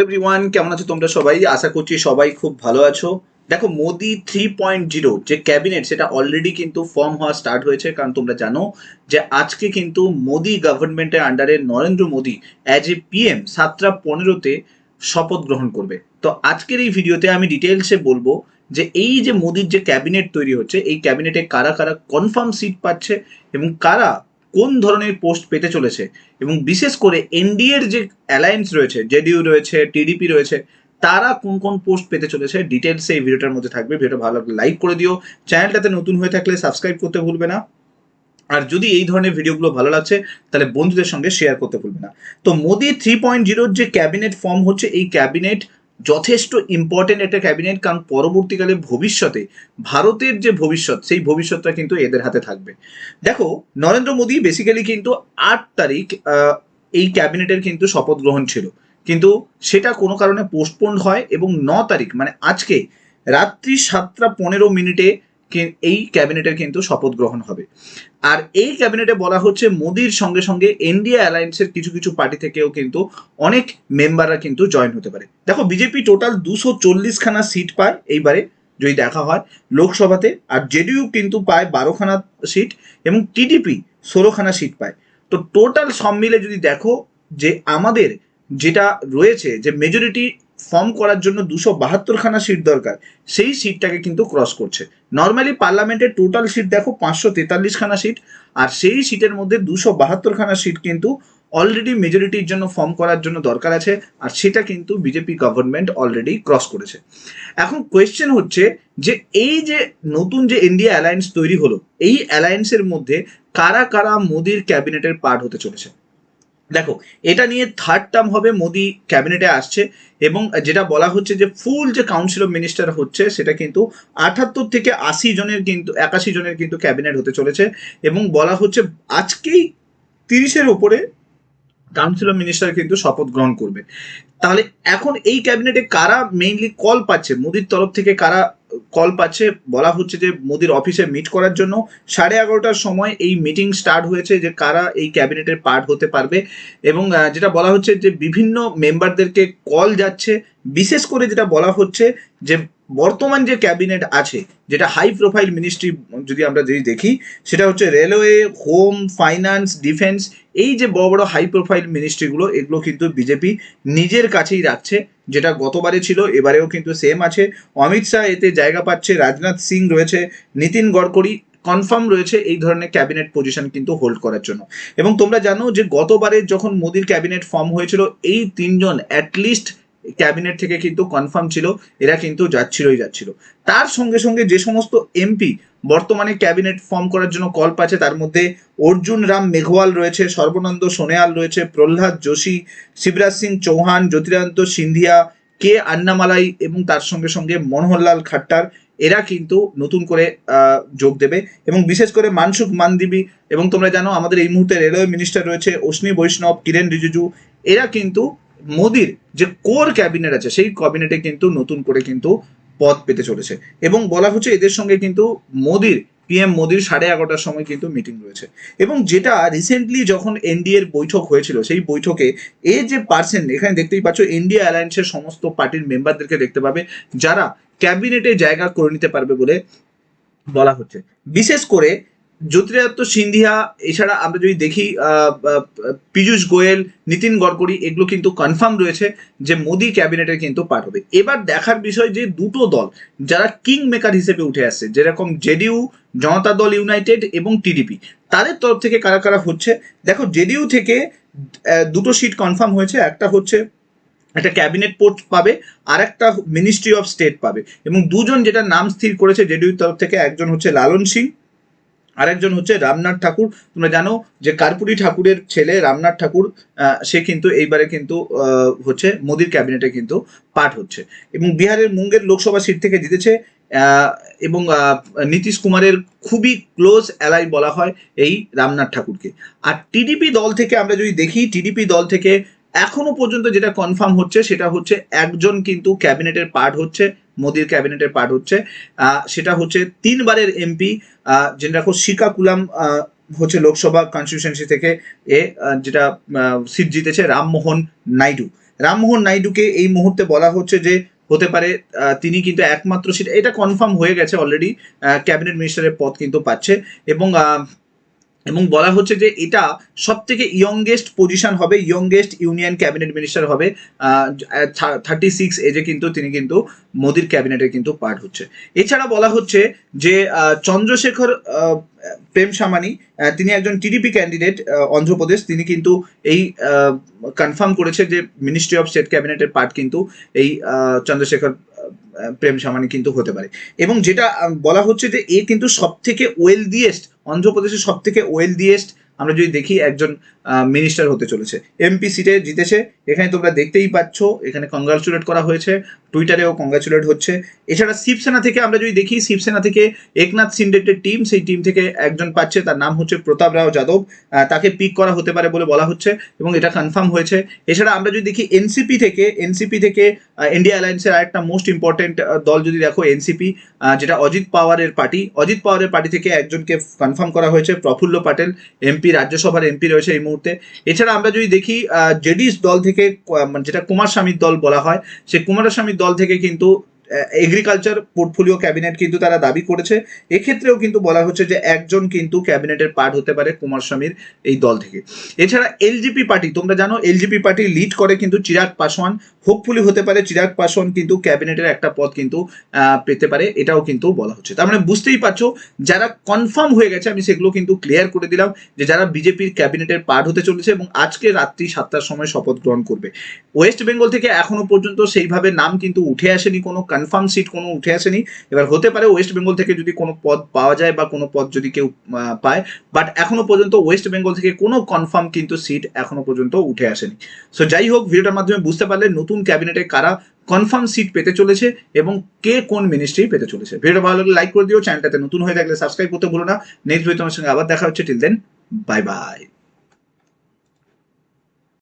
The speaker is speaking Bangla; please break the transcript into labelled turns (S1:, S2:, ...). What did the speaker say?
S1: এভরিওয়ান কেমন আছো তোমরা সবাই? আশা করছি সবাই খুব ভালো আছো। দেখো, মোদি থ্রি পয়েন্ট জিরো যে ক্যাবিনেট সেটা অলরেডি কিন্তু ফর্ম হওয়া স্টার্ট হয়েছে। কারণ তোমরা জানো যে আজকে কিন্তু মোদি গভর্নমেন্টের আন্ডারে Narendra Modi as a PM সাতটা পনেরোতে শপথ গ্রহণ করবে। তো আজকের এই ভিডিওতে আমি ডিটেলসে বলব যে এই যে মোদির যে ক্যাবিনেট তৈরি হচ্ছে, এই ক্যাবিনেটে কারা কারা কনফার্ম সিট পাচ্ছে এবং কারা কোন ধরনের পোস্ট পেতে চলেছে এবং বিশেষ করে এনডিএর যে অ্যালায়েন্স রয়েছে, জেডিইউ রয়েছে, টিডিপি রয়েছে, তারা কোন কোন পোস্ট পেতে চলেছে ডিটেলস এই ভিডিওটার মধ্যে থাকবে। ভিডিওটা ভালো লাগলে লাইক করে দিও। চ্যানেলটাতে নতুন হয়ে থাকলে সাবস্ক্রাইব করতে ভুলবে না। আর যদি এই ধরনের ভিডিওগুলো ভালো লাগছে, তাহলে বন্ধুদের সঙ্গে শেয়ার করতে ভুলবে না। তো মোদি থ্রি পয়েন্ট জিরোর যে ক্যাবিনেট ফর্ম হচ্ছে, এই ক্যাবিনেট যথেষ্ট ইম্পর্টেন্ট একটা ক্যাবিনেট কারণ পরবর্তীকালে ভবিষ্যতে, ভারতের যে ভবিষ্যৎ, সেই ভবিষ্যৎটা কিন্তু এদের হাতে থাকবে। দেখো, নরেন্দ্র মোদী বেসিক্যালি কিন্তু আট তারিখ এই ক্যাবিনেটের কিন্তু শপথ গ্রহণ ছিল। কিন্তু সেটা কোনো কারণে পোস্টপোন্ড হয় এবং ন তারিখ মানে আজকে, রাত্রি সাতটা পনেরো মিনিটে এই ক্যাবিনেটের কিন্তু শপথ গ্রহণ হবে। আর এই ক্যাবিনেটে বলা হচ্ছে মোদির সঙ্গে সঙ্গে ইন্ডিয়া অ্যালায়েন্সের কিছু কিছু পার্টি থেকেও কিন্তু অনেক মেম্বাররা কিন্তু জয়েন হতে পারে। দেখো বিজেপি টোটাল দুশো চল্লিশখানা সিট পায় এইবারে, যদি দেখা হয়। লোকসভাতে আর জেডিইউ কিন্তু পায় বারোখানা সিট এবং টিডিপি ষোলোখানা সিট পায়। তো টোটাল সব মিলে যদি দেখো যে আমাদের যেটা রয়েছে, যে মেজরিটি ফর্ম করার জন্য দুশো বাহাত্তরখানা সিট দরকার। সেই সিটটাকে কিন্তু ক্রস করছে। নর্মালি পার্লামেন্টের টোটাল সিট দেখো, পাঁচশো তেতাল্লিশখানা সিট আর সেই সিটের মধ্যে দুশো বাহাত্তরখানা সিট কিন্তু অলরেডি মেজরিটির জন্য ফর্ম করার জন্য দরকার আছে, আর সেটা কিন্তু বিজেপি গভর্নমেন্ট অলরেডি ক্রস করেছে। এখন কোয়েশ্চেন হচ্ছে যে, এই যে নতুন যে ইন্ডিয়া অ্যালায়েন্স তৈরি হলো, এই অ্যালায়েন্সের মধ্যে কারা কারা মোদির ক্যাবিনেটের পার্ট হতে চলেছে? দেখো, এটা নিয়ে থার্ড টার্ম হবে মোদি ক্যাবিনেটে আসছে এবং যেটা বলা হচ্ছে যে ফুল যে কাউন্সিল অফ মিনিস্টার হচ্ছে, সেটা কিন্তু আটাত্তর থেকে আশি জনের কিন্তু, একাশি জনের কিন্তু ক্যাবিনেট হতে চলেছে এবং বলা হচ্ছে আজকেই তিরিশের উপরে কাউন্সিল অফ মিনিস্টার কিন্তু শপথ গ্রহণ করবে। তাহলে এখন এই ক্যাবিনেটে কারা মেইনলি কল পাচ্ছে? মোদির তরফ থেকে কারা কল পাচ্ছে, বলা হচ্ছে যে মোদির অফিসে মিট করার জন্য। সাড়ে এগারোটার সময় এই মিটিং স্টার্ট হয়েছে যে কারা এই ক্যাবিনেটের পার্ট হতে পারবে। এবং যেটা বলা হচ্ছে যে বিভিন্ন মেম্বারদেরকে কল যাচ্ছে। বিশেষ করে যেটা বলা হচ্ছে যে বর্তমান যে ক্যাবিনেট আছে, যেটা হাই প্রোফাইল মিনিস্ট্রি যদি আমরা যদি দেখি, সেটা হচ্ছে রেলওয়ে হোম ফাইন্যান্স ডিফেন্স এই যে বড় বড় হাই প্রোফাইল মিনিস্ট্রিগুলো এগুলো কিন্তু বিজেপি নিজের কাছেই রাখছে, যেটা গতবারে ছিল, এবারেও কিন্তু সেম আছে। অমিত শাহ এতে জায়গা পাচ্ছে, রাজনাথ সিং রয়েছে, নীতিন গডকরি কনফার্ম রয়েছে এই ধরনের ক্যাবিনেট পজিশন কিন্তু হোল্ড করার জন্য। এবং তোমরা জানো যে গতবারে যখন মোদির ক্যাবিনেট ফর্ম হয়েছিল, এই তিনজন অ্যাটলিস্ট ক্যাবিনেট থেকে কিন্তু কনফার্ম ছিল, এরা কিন্তু যাচ্ছিলই যাচ্ছিল। তার সঙ্গে সঙ্গে যে সমস্ত এমপি বর্তমানে ক্যাবিনেট ফর্ম করার জন্য কল পাচ্ছে, তার মধ্যে অর্জুন রাম মেঘওয়াল রয়েছে, সর্বনন্দ সোনেয়াল রয়েছে, প্রহ্লাদ যোশী, শিবরাজ সিং চৌহান, জ্যোতিরাদিত্য সিন্ধিয়া, কে আন্নামালাই এবং তার সঙ্গে সঙ্গে মনোহরলাল খাট্টার, এরা কিন্তু নতুন করে যোগ দেবে। এবং বিশেষ করে মানসুখ মানদিবি এবং তোমরা জানো, আমাদের এই মুহূর্তে রেলওয়ে মিনিস্টার রয়েছে অশ্নি বৈষ্ণব, কিরেন রিজিজু, এরা কিন্তু মোদির যে কোর ক্যাবিনেট আছে, সেই ক্যাবিনেটে কিন্তু নতুন করে কিন্তু পদ পেতে চলেছে। এবং বলা হচ্ছে এদের সঙ্গে কিন্তু মোদির পিএম মোদির সাড়ে এগারোটার সময় কিন্তু মিটিং রয়েছে। এবং যেটা রিসেন্টলি যখন এনডিএ এর বৈঠক হয়েছিল, সেই বৈঠকে এই যে পার্সেন্ট এখানে দেখতেই পাচ্ছ ইন্ডিয়া অ্যালায়েন্সের সমস্ত পার্টির মেম্বারদেরকে দেখতে পাবে, যারা ক্যাবিনেটে জায়গা করে নিতে পারবে বলে বলা হচ্ছে। বিশেষ করে জ্যোতিরাদিত্য সিন্ধিয়া, এছাড়া আমরা যদি দেখি পীযূষ গোয়েল, নীতিন গডকরি এগুলো কিন্তু কনফার্ম রয়েছে যে মোদি ক্যাবিনেটের কিন্তু পাঠ হবে। এবার দেখার বিষয় যে দুটো দল, যারা কিং মেকার হিসেবে উঠে আসছে, যেরকম জেডিইউ, জনতা দল ইউনাইটেড এবং টিডিপি, তাদের তরফ থেকে কারা কারা হচ্ছে? দেখো, জেডিইউ থেকে দুটো সিট কনফার্ম হয়েছে, একটা হচ্ছে একটা ক্যাবিনেট পোস্ট পাবে, আর একটা মিনিস্ট্রি অফ স্টেট পাবে। এবং দুজন যেটা নাম স্থির করেছে জেডিউর তরফ থেকে, একজন হচ্ছে লালন সিং আরেকজন হচ্ছে রামনাথ ঠাকুর। তোমরা জানো যে কার্পুরি ঠাকুরের ছেলে রামনাথ ঠাকুর সে কিন্তু এইবারে কিন্তু হচ্ছে মোদির ক্যাবিনেটে কিন্তু পাঠ হচ্ছে। এবং বিহারের মুঙ্গের লোকসভা সিট থেকে জিতেছে এবং নীতিশ কুমারের খুবই ক্লোজ অ্যালাই বলা হয় এই রামনাথ ঠাকুরকে। আর টিডিপি দল থেকে আমরা যদি দেখি, টিডিপি দল থেকে এখনও পর্যন্ত যেটা কনফার্ম হচ্ছে, সেটা হচ্ছে একজন কিন্তু ক্যাবিনেটের পার্ট হচ্ছে মোদির ক্যাবিনেটের পার্ট হচ্ছে। সেটা হচ্ছে তিনবারের এমপি যেটা রাখো শিকাকুলাম হচ্ছে লোকসভা কনস্টিটিউশনসি থেকে এ যেটা সিট জিতেছে রামমোহন নাইডু। রামমোহন নাইডুকে এই মুহূর্তে বলা হচ্ছে যে, হতে পারে তিনি কিন্তু একমাত্র সিট এটা কনফার্ম হয়ে গেছে অলরেডি ক্যাবিনেট মিনিস্টারের পদ কিন্তু পাচ্ছে এবং এবং বলা হচ্ছে যে এটা সব থেকে ইয়ংগেস্ট পজিশন হবে ইয়ংগেস্ট ইউনিয়ন ক্যাবিনেট মিনিস্টার হবে থার্টি সিক্স এজে কিন্তু তিনি কিন্তু মোদির ক্যাবিনেটে কিন্তু পার্ট হচ্ছে। এছাড়া বলা হচ্ছে যে চন্দ্রশেখর প্রেম সামানি তিনি একজন টিডিপি ক্যান্ডিডেট অন্ধ্রপ্রদেশ। তিনি কিন্তু এই কনফার্ম করেছে যে মিনিস্ট্রি অফ স্টেট ক্যাবিনেটের পার্ট কিন্তু এই চন্দ্রশেখর প্রেম সামানি কিন্তু হতে পারে। এবং যেটা বলা হচ্ছে যে এ কিন্তু সব থেকে ওয়েলদিয়েস্ট অন্ধ্রপ্রদেশের সব থেকে ওয়েলদিয়েস্ট আমরা যদি দেখি একজন মিনিস্টার হতে চলেছে। এমপি সিটে জিতেছে। এখানে তোমরা দেখতেই পাচ্ছ, এখানে কংগ্রাচুলেট করা হয়েছে। টুইটারেও কংগ্রাচুলেট হচ্ছে। এছাড়া শিবসেনা থেকে আমরা যদি দেখি, শিবসেনা থেকে একনাথ সিন্ডেটের টিম সেই টিম থেকে একজন পাচ্ছে, তার নাম হচ্ছে প্রতাপ রাও যাদব। তাকে পিক করা হতে পারে বলে বলা হচ্ছে এবং এটা কনফার্ম হয়েছে। এছাড়া আমরা যদি দেখি এনসিপি থেকে এনসিপি থেকে ইন্ডিয়া অ্যালায়েন্সের আরেকটা মোস্ট ইম্পর্টেন্ট দল যদি দেখো এনসিপি যেটা অজিত পাওয়ারের পার্টি অজিত পাওয়ারের পার্টি থেকে একজনকে কনফার্ম করা হয়েছে প্রফুল্ল পাটেল এমপি রাজ্যসভার এমপি রয়েছে এই মুহূর্তে। এছাড়া আমরা যদি দেখি জেডিস দল থেকে যেটা কুমার স্বামীর দল বলা হয় সে কুমার স্বামীর দল থেকে কিন্তু এগ্রিকালচার পোর্টফোলিও ক্যাবিনেট কিন্তু তারা দাবি করেছে। এক্ষেত্রেও কিন্তু বলা হচ্ছে যে একজন কিন্তু ক্যাবিনেটের পার্ট হতে পারে কুমার স্বামীর এই দল থেকে। এছাড়া এলজিপি পার্টি তোমরা জানো এলজিপি পার্টি লিড করে কিন্তু চিরাগ পাসওয়ান হোপফুলি হতে পারে চিরাগ পাসওয়ান কিন্তু ক্যাবিনেটের একটা পদ কিন্তু পেতে পারে, এটাও কিন্তু বলা হচ্ছে। তার মানে বুঝতেই পারছ, যারা কনফার্ম হয়ে গেছে, আমি সেগুলো কিন্তু ক্লিয়ার করে দিলাম যে যারা বিজেপির ক্যাবিনেটের পার্ট হতে চলেছে এবং আজকে রাত্রি সাতটার সময় শপথ গ্রহণ করবে। ওয়েস্ট বেঙ্গল থেকে এখনও পর্যন্ত সেইভাবে নাম কিন্তু উঠে আসেনি কোনো কনফার্ম সিট কোনো উঠে আসেনি। এবার হতে পারে ওয়েস্ট বেঙ্গল থেকে যদি কোনো পদ পাওয়া যায় বা কোনো পদ যদি কেউ পায়। বাট এখনও পর্যন্ত ওয়েস্ট বেঙ্গল থেকে কোনো কনফার্ম কিন্তু সিট এখনও পর্যন্ত উঠে আসেনি। সো যাই হোক, ভিডিওটার মাধ্যমে বুঝতে পারলে নতুন ক্যাবিনেটে কারা কনফার্ম সিট পেতে চলেছে এবং কে কোন মিনিস্ট্রি পেতে চলেছে। ভিডিওটা ভালো লাগলে লাইক করে দিও। চ্যানেলটাতে নতুন হয়ে থাকলে সাবস্ক্রাইব করতে ভুলো না। নেক্সট ভিডিও তোমার সঙ্গে আবার দেখা হচ্ছে। Till then bye bye